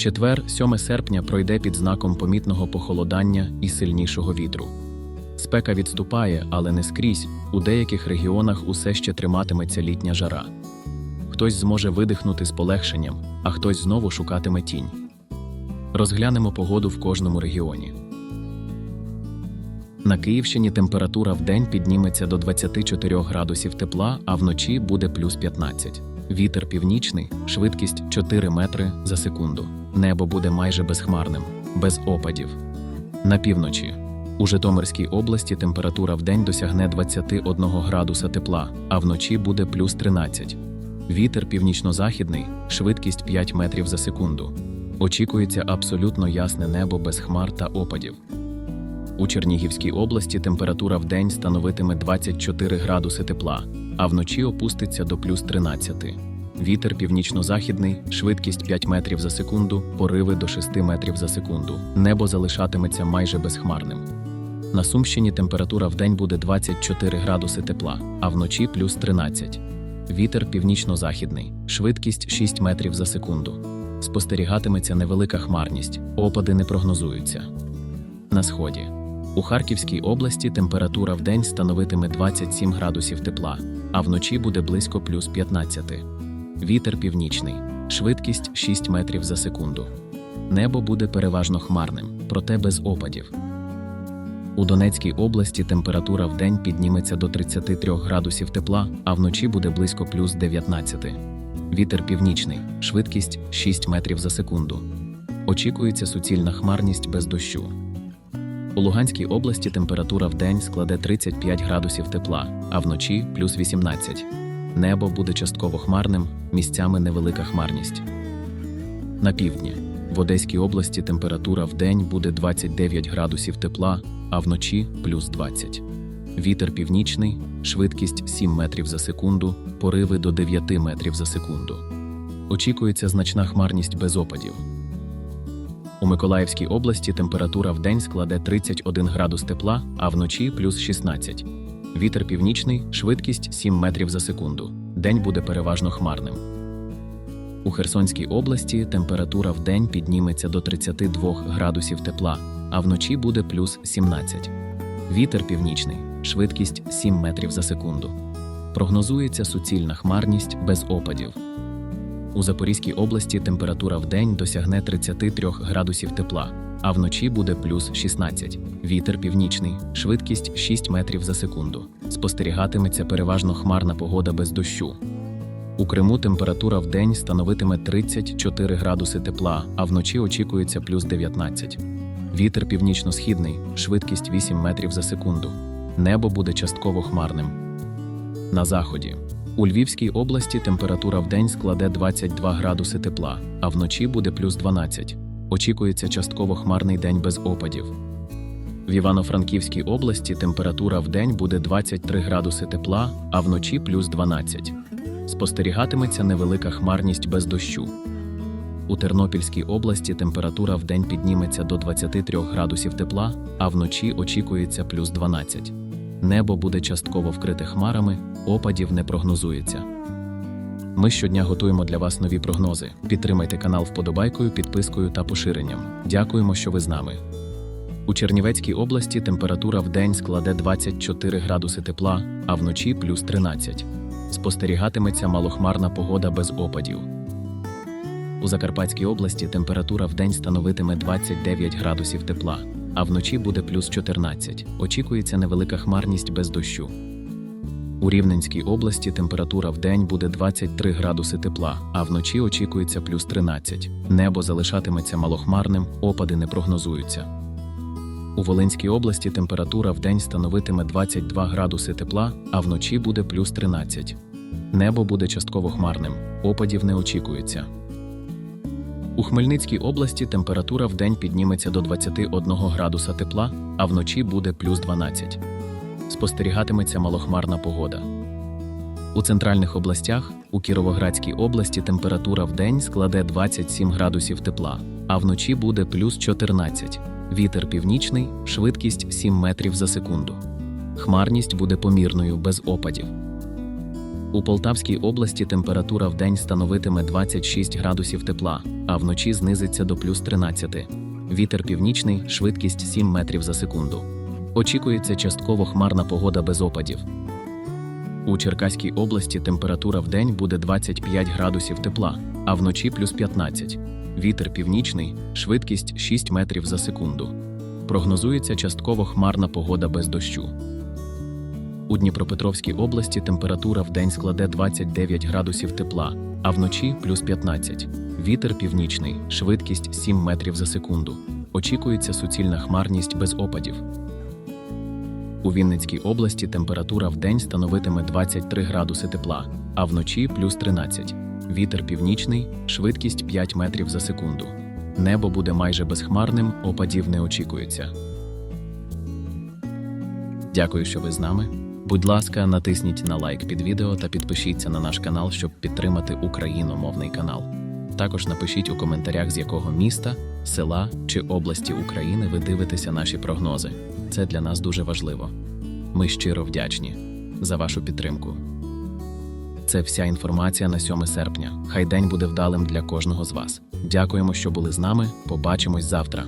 Четвер, 7 серпня, пройде під знаком помітного похолодання і сильнішого вітру. Спека відступає, але не скрізь. У деяких регіонах усе ще триматиметься літня жара. Хтось зможе видихнути з полегшенням, а хтось знову шукатиме тінь. Розглянемо погоду в кожному регіоні. На Київщині температура в день підніметься до 24 градусів тепла, а вночі буде плюс 15. Вітер північний, швидкість 4 метри за секунду. Небо буде майже безхмарним, без опадів. На півночі. У Житомирській області температура в день досягне 21 градуса тепла, а вночі буде плюс 13. Вітер північно-західний, швидкість 5 метрів за секунду. Очікується абсолютно ясне небо без хмар та опадів. У Чернігівській області температура в день становитиме 24 градуси тепла, а вночі опуститься до плюс 13. Вітер північно-західний, швидкість 5 метрів за секунду, пориви до 6 метрів за секунду. Небо залишатиметься майже безхмарним. На Сумщині температура в день буде 24 градуси тепла, а вночі плюс 13. Вітер північно-західний, швидкість 6 метрів за секунду. Спостерігатиметься невелика хмарність, опади не прогнозуються. На сході. У Харківській області температура в день становитиме 27 градусів тепла, а вночі буде близько плюс 15. Вітер північний, швидкість 6 метрів за секунду. Небо буде переважно хмарним, проте без опадів. У Донецькій області температура в день підніметься до 33 градусів тепла, а вночі буде близько плюс 19. Вітер північний, швидкість 6 метрів за секунду. Очікується суцільна хмарність без дощу. У Луганській області температура в день складе 35 градусів тепла, а вночі плюс 18. Небо буде частково хмарним, місцями невелика хмарність. На півдні. В Одеській області температура в день буде 29 градусів тепла, а вночі плюс 20. Вітер північний, швидкість 7 метрів за секунду, пориви до 9 метрів за секунду. Очікується значна хмарність без опадів. У Миколаївській області температура в день складе 31 градус тепла, а вночі плюс 16. Вітер північний, швидкість 7 метрів за секунду. День буде переважно хмарним. У Херсонській області температура в день підніметься до 32 градусів тепла, а вночі буде плюс 17. Вітер північний, швидкість 7 метрів за секунду. Прогнозується суцільна хмарність без опадів. У Запорізькій області температура в день досягне 33 градусів тепла, а вночі буде плюс 16. Вітер північний, швидкість 6 метрів за секунду. Спостерігатиметься переважно хмарна погода без дощу. У Криму температура в день становитиме 34 градуси тепла, а вночі очікується плюс 19. Вітер північно-східний, швидкість 8 метрів за секунду. Небо буде частково хмарним. На заході. У Львівській області температура в день складе 22 градуси тепла, а вночі буде плюс 12. Очікується частково хмарний день без опадів. В Івано-Франківській області температура в день буде 23 градуси тепла, а вночі плюс 12. Спостерігатиметься невелика хмарність без дощу. У Тернопільській області температура в день підніметься до 23 градусів тепла, а вночі очікується плюс 12. Небо буде частково вкрите хмарами, опадів не прогнозується. Ми щодня готуємо для вас нові прогнози. Підтримайте канал вподобайкою, підпискою та поширенням. Дякуємо, що ви з нами. У Чернівецькій області температура в день складе 24 градуси тепла, а вночі плюс 13. Спостерігатиметься малохмарна погода без опадів. У Закарпатській області температура в день становитиме 29 градусів тепла, а вночі буде плюс 14. Очікується невелика хмарність без дощу. У Рівненській області температура в день буде 23 градуси тепла, а вночі очікується плюс 13. Небо залишатиметься малохмарним, опади не прогнозуються. У Волинській області температура в день становитиме 22 градуси тепла, а вночі буде плюс 13. Небо буде частково хмарним, опадів не очікується. У Хмельницькій області температура в день підніметься до 21 градуса тепла, а вночі буде плюс 12. Спостерігатиметься малохмарна погода. У центральних областях у Кіровоградській області температура в день складе 27 градусів тепла, а вночі буде плюс 14. Вітер північний, швидкість 7 метрів за секунду. Хмарність буде помірною без опадів. У Полтавській області температура в день становитиме 26 градусів тепла, а вночі знизиться до плюс 13. Вітер північний, швидкість 7 метрів за секунду. Очікується частково хмарна погода без опадів. У Черкаській області температура в день буде 25 градусів тепла, а вночі плюс 15. Вітер північний, швидкість 6 метрів за секунду. Прогнозується частково хмарна погода без дощу. У Дніпропетровській області температура в день складе 29 градусів тепла, а вночі плюс 15. Вітер північний, швидкість 7 метрів за секунду. Очікується суцільна хмарність без опадів. У Вінницькій області температура в день становитиме 23 градуси тепла, а вночі плюс 13. Вітер північний, швидкість 5 метрів за секунду. Небо буде майже безхмарним, опадів не очікується. Дякую, що ви з нами. Будь ласка, натисніть на лайк під відео та підпишіться на наш канал, щоб підтримати україномовний канал. Також напишіть у коментарях, з якого міста, села чи області України ви дивитеся наші прогнози. Це для нас дуже важливо. Ми щиро вдячні за вашу підтримку. Це вся інформація на 7 серпня. Хай день буде вдалим для кожного з вас. Дякуємо, що були з нами. Побачимось завтра.